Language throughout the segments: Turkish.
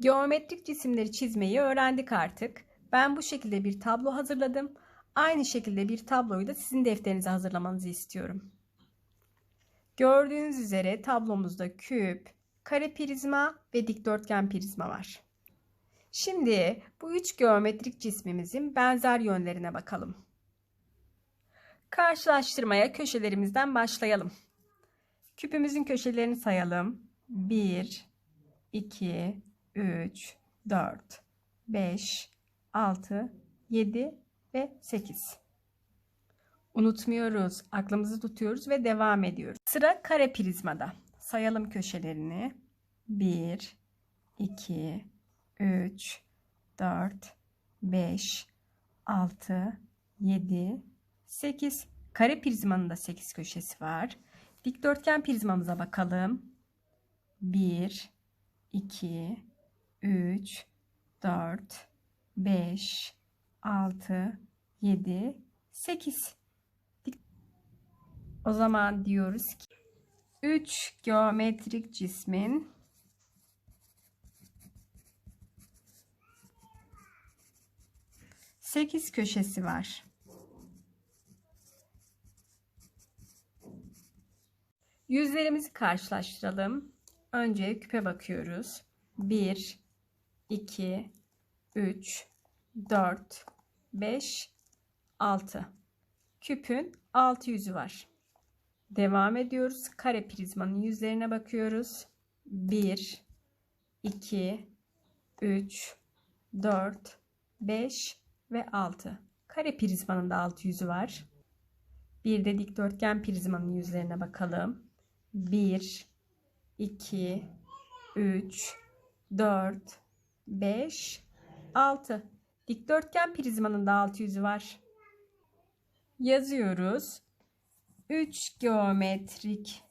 Geometrik cisimleri çizmeyi öğrendik artık. Ben bu şekilde bir tablo hazırladım. Aynı şekilde bir tabloyu da sizin defterinize hazırlamanızı istiyorum. Gördüğünüz üzere tablomuzda küp, kare prizma ve dikdörtgen prizma var. Şimdi bu üç geometrik cismimizin benzer yönlerine bakalım. Karşılaştırmaya köşelerimizden başlayalım. Küpümüzün köşelerini sayalım. 1, 2, 3, 4, 5, 6, 7 ve 8. Unutmuyoruz, aklımızı tutuyoruz ve devam ediyoruz. Sıra kare prizmada. Sayalım köşelerini. 1, 2, 3, 4, 5, 6, 7, 8. Kare prizmanın da 8 köşesi var. Dikdörtgen prizmamıza bakalım. 1, 2, 3, 4, 5, 6, 7, 8. O zaman diyoruz ki 3 geometrik cismin sekiz köşesi var. Yüzlerimizi karşılaştıralım. Önce küpe bakıyoruz. 1, 2, 3, 4, 5, 6. Küpün 6 yüzü var. Devam ediyoruz. Kare prizmanın yüzlerine bakıyoruz. 1, 2, 3, 4, 5 ve 6. Kare prizmanın da 6 yüzü var. Bir de dikdörtgen prizmanın yüzlerine bakalım. 1, 2, 3, 4, 5, 6. Dikdörtgen prizmanın da 6 yüzü var. Yazıyoruz. 3 geometrik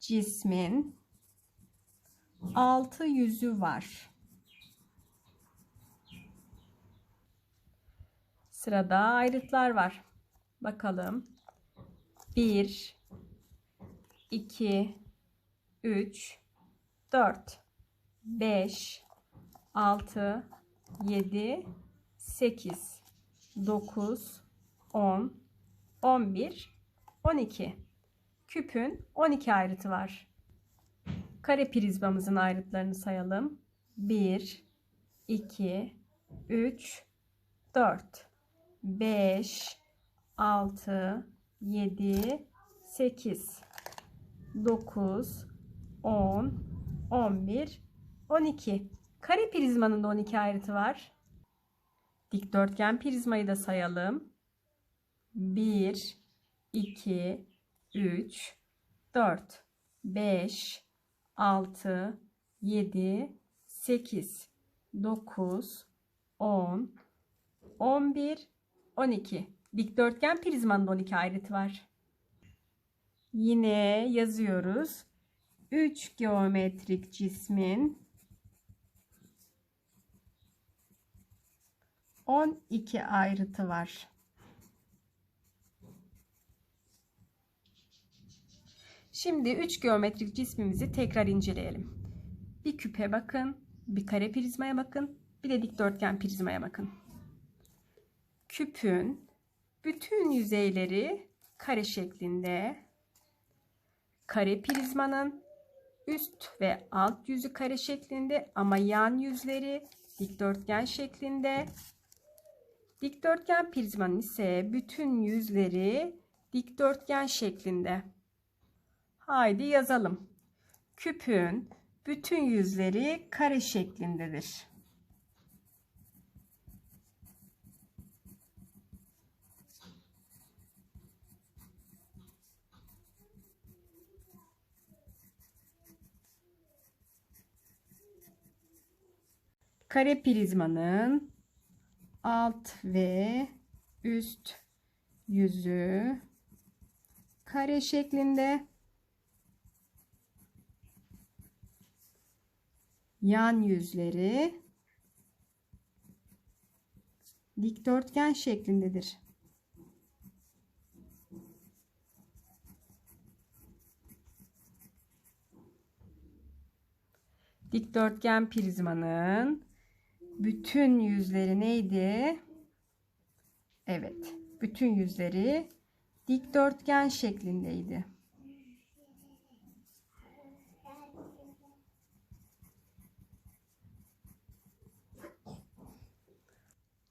cismin 6 yüzü var. Sırada ayrıtlar var. Bakalım. 1 2 3 4 5 6 7 8 9 10 11 12 Küpün 12 ayrıtı var. Kare prizmamızın ayrıtlarını sayalım. 1 2 3 4 5 6 7 8 9 10 11 12 Kare prizmanın da 12 ayrıtı var. Dikdörtgen prizmayı da sayalım. 1 2 3 4 5 6 7 8 9 10 11 12 Dikdörtgen prizmanın 12 ayrıtı var. Yine yazıyoruz. 3 geometrik cismin 12 ayrıtı var. Şimdi 3 geometrik cismimizi tekrar inceleyelim. Bir küpe bakın, bir kare prizmaya bakın, bir de dikdörtgen prizmaya bakın. Küpün bütün yüzeyleri kare şeklinde. Kare prizmanın üst ve alt yüzü kare şeklinde ama yan yüzleri dikdörtgen şeklinde. Dikdörtgen prizmanın ise bütün yüzleri dikdörtgen şeklinde. Haydi yazalım. Küpün bütün yüzleri kare şeklindedir. Kare prizmanın alt ve üst yüzü kare şeklinde yan yüzleri dikdörtgen şeklindedir. Dikdörtgen prizmanın bütün yüzleri neydi? Evet, bütün yüzleri dikdörtgen şeklindeydi.